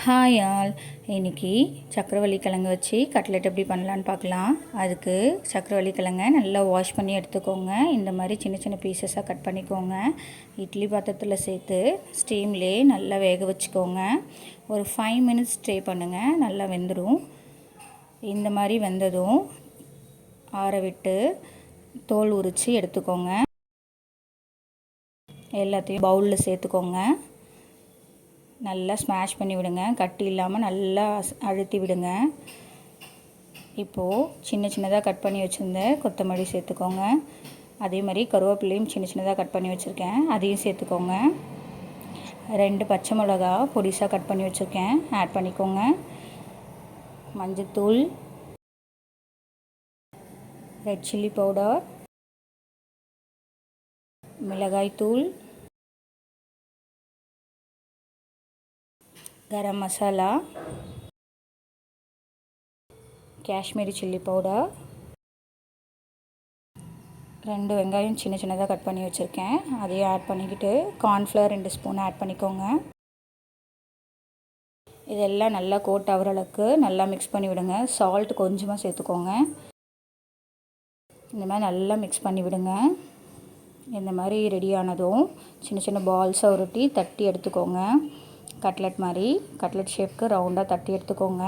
Hi all இன்றைக்கி சக்கரவள்ளி கிழங்கு வச்சு கட்லெட் எப்படி பண்ணலான்னு பார்க்கலாம். அதுக்கு சக்கரவள்ளி கிழங்க நல்லா வாஷ் பண்ணி எடுத்துக்கோங்க. இந்த மாதிரி சின்ன சின்ன பீசஸாக கட் பண்ணிக்கோங்க. இட்லி பாத்திரத்தில் சேர்த்து ஸ்டீம்லே நல்லா வேக வச்சுக்கோங்க. ஒரு ஃபைவ் மினிட்ஸ் ஸ்டே பண்ணுங்கள் நல்லா வெந்துடும் இந்த மாதிரி வெந்ததும் ஆற விட்டு தோல் உரித்து எடுத்துக்கோங்க. எல்லாத்தையும் பவுலில் சேர்த்துக்கோங்க. நல்லா ஸ்மாஷ் பண்ணி விடுங்க. கட்டி இல்லாமல் நல்லா அழுத்தி விடுங்க. இப்போது சின்ன சின்னதாக கட் பண்ணி வச்சுருந்த கொத்தமல்லி சேர்த்துக்கோங்க. அதே மாதிரி கருவேப்பிலையும் சின்ன சின்னதாக கட் பண்ணி வச்சுருக்கேன். அதையும் சேர்த்துக்கோங்க. ரெண்டு பச்சை மிளகா பொடிசாக கட் பண்ணி வச்சுருக்கேன். ஆட் பண்ணிக்கோங்க. மஞ்சத்தூள் ரெட் சில்லி பவுடர் மிளகாய்த்தூள் கரம் மசாலா காஷ்மீரி சில்லி பவுடர் ரெண்டு வெங்காயம் சின்ன சின்னதாக கட் பண்ணி வச்சுருக்கேன். அதையும் ஆட் பண்ணிக்கிட்டு கார்ன்ஃப்ளவர் ரெண்டு ஸ்பூன் ஆட் பண்ணிக்கோங்க. இதெல்லாம் நல்லா கோட் ஆகிற அளவுக்கு நல்லா மிக்ஸ் பண்ணி விடுங்க. சால்ட் கொஞ்சமாக சேர்த்துக்கோங்க. இந்த மாதிரி நல்லா மிக்ஸ் பண்ணி விடுங்க. இந்த மாதிரி ரெடி ஆனதும் சின்ன சின்ன பால்ஸாக உருட்டி தட்டி எடுத்துக்கோங்க. கட்லெட் மாதிரி கட்லெட் ஷேப்க்கு ரவுண்டாக தட்டி எடுத்துக்கோங்க.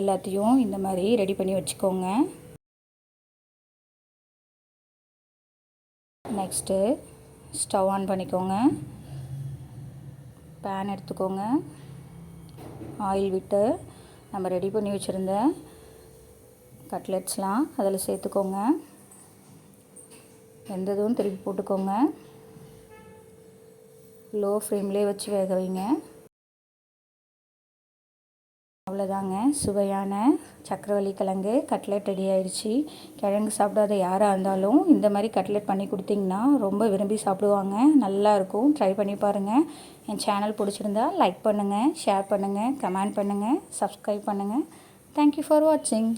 எல்லாத்தையும் இந்த மாதிரி ரெடி பண்ணி வச்சுக்கோங்க. நெக்ஸ்ட்டு ஸ்டவ் ஆன் பண்ணிக்கோங்க. பேன் எடுத்துக்கோங்க. ஆயில் விட்டு நம்ம ரெடி பண்ணி வச்சுருந்த கட்லெட்ஸ்லாம் அதில் சேர்த்துக்கோங்க. எந்த இதுவும் திருப்பி போட்டுக்கோங்க. லோ ஃப்ளேம்லேயே வச்சு வேக வைங்க. அவ்வளோதாங்க சுவையான சக்கரவள்ளி கிழங்கு கட்லெட் ரெடி ஆயிடுச்சு கிழங்கு சாப்பிடாத யாராக இருந்தாலும் இந்த மாதிரி கட்லெட் பண்ணி கொடுத்தீங்கன்னா ரொம்ப விரும்பி சாப்பிடுவாங்க. நல்லாயிருக்கும் ட்ரை பண்ணி பாருங்கள் என் சேனல் பிடிச்சிருந்தா லைக் பண்ணுங்கள் ஷேர் பண்ணுங்கள் கமெண்ட் பண்ணுங்கள் சப்ஸ்கிரைப் பண்ணுங்கள் தேங்க்யூ ஃபார் வாட்சிங்